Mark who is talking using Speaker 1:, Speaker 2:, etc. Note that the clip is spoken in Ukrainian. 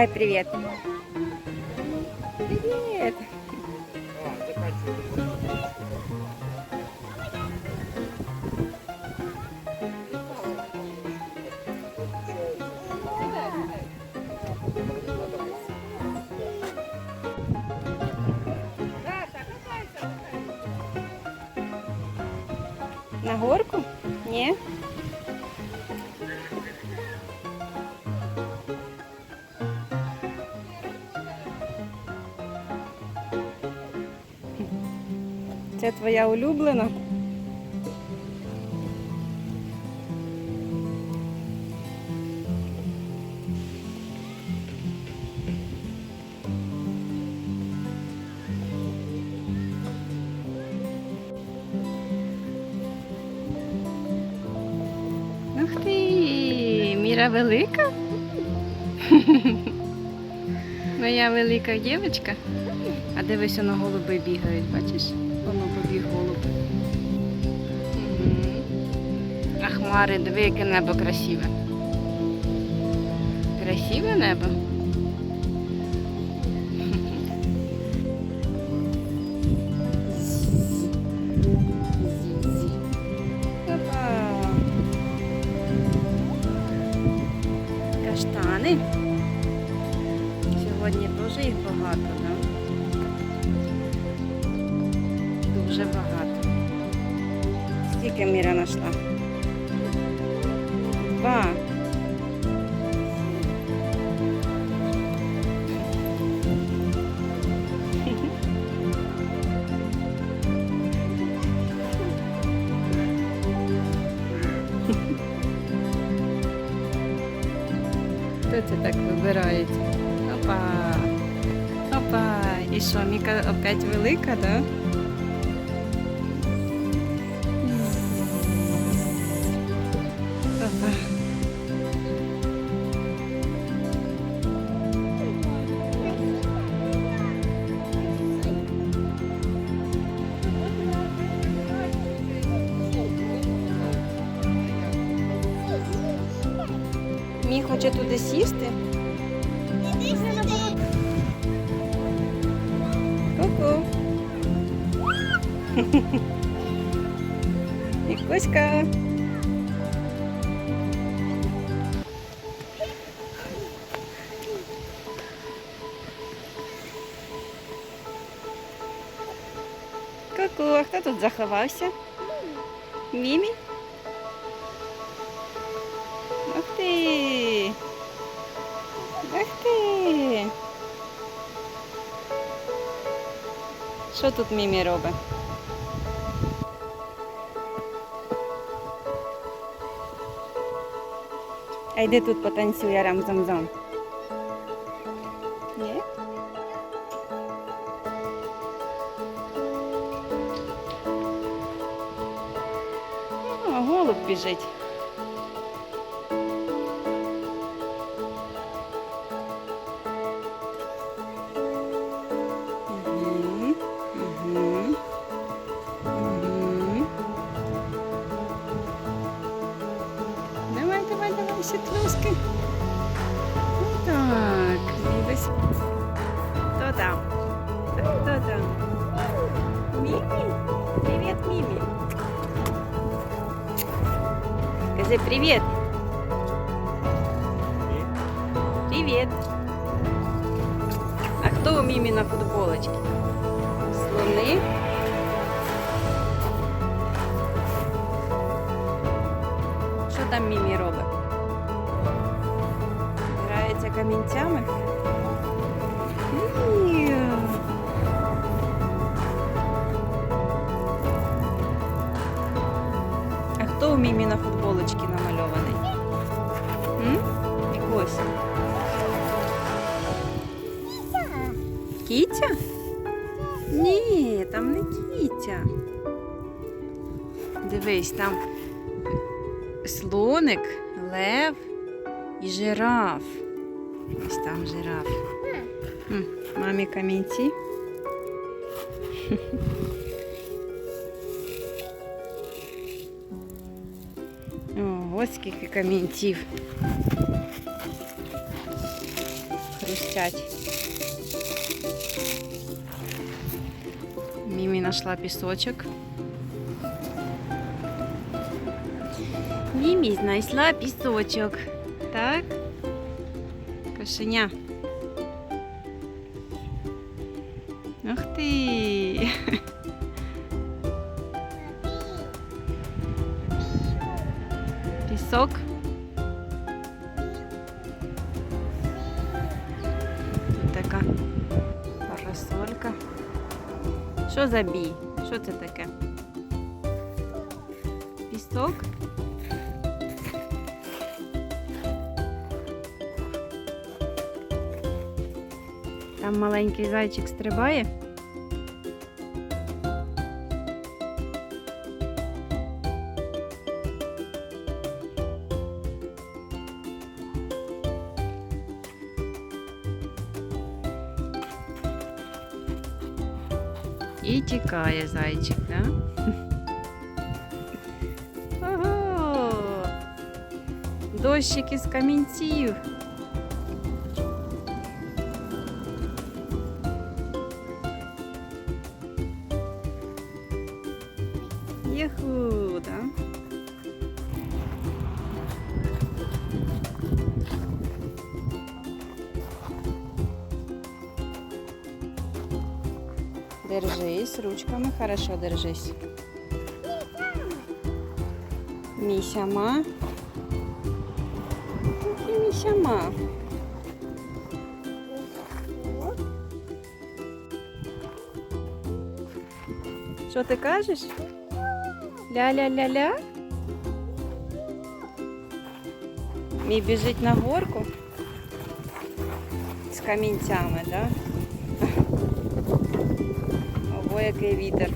Speaker 1: Махай привіт. Привіт. На горку? Ні? Це твоя улюблена? Ух ти, Міра велика? Моя велика дівчинка. А дивись, воно голуби бігають, бачиш? Воно хмари, диви, яке небо красиве. Красиве небо. Каштани. Сьогодні теж їх багато, так? Дуже багато. Скільки Міра знайшла? Два. Хто це так вибирається? Опа. Опа. І що, Міка опять велика, да? Хоче туди сісти. Ку-ку. Мікуська. Ку-ку, а хто тут заховався? Мімі? Ух ти! Що тут Мімі робить? А йди тут потанцює рам-зам-зам. Ні? О, голуб біжить. давай, давай, сітлюски. Так, дивись. Хто там? Хто там? Мімі? Привіт, Мімі. Скажи привіт. Привіт. А хто у Мімі на футболочці? Слони. Що там Мімі робить? Грається камінцями? А хто у Мімі на футболочці намальований? М? Ось. Кітя? Ні, там не кітя. Дивись, там слоник, лев і жираф. Ось там жираф. М, Мамі камінці. О, ось скільки камінців. блистять. Мімі знайшла пісочок. Мімі знайшла пісочок. Так? Кошеня. Ух ти! Пісок. Тут така парасолька. Що за бій? Що це таке? Пісок? Там маленький зайчик стрибає. І тікає зайчик, да? Ого! Дощик із камінців. Єху, да? Держись ручками, хорошо держись. Місяма. І Місяма. Що ти кажеш? Ля-ля-ля-ля? Мій біжить на горку з камінцями? Да? Ого, який вітер.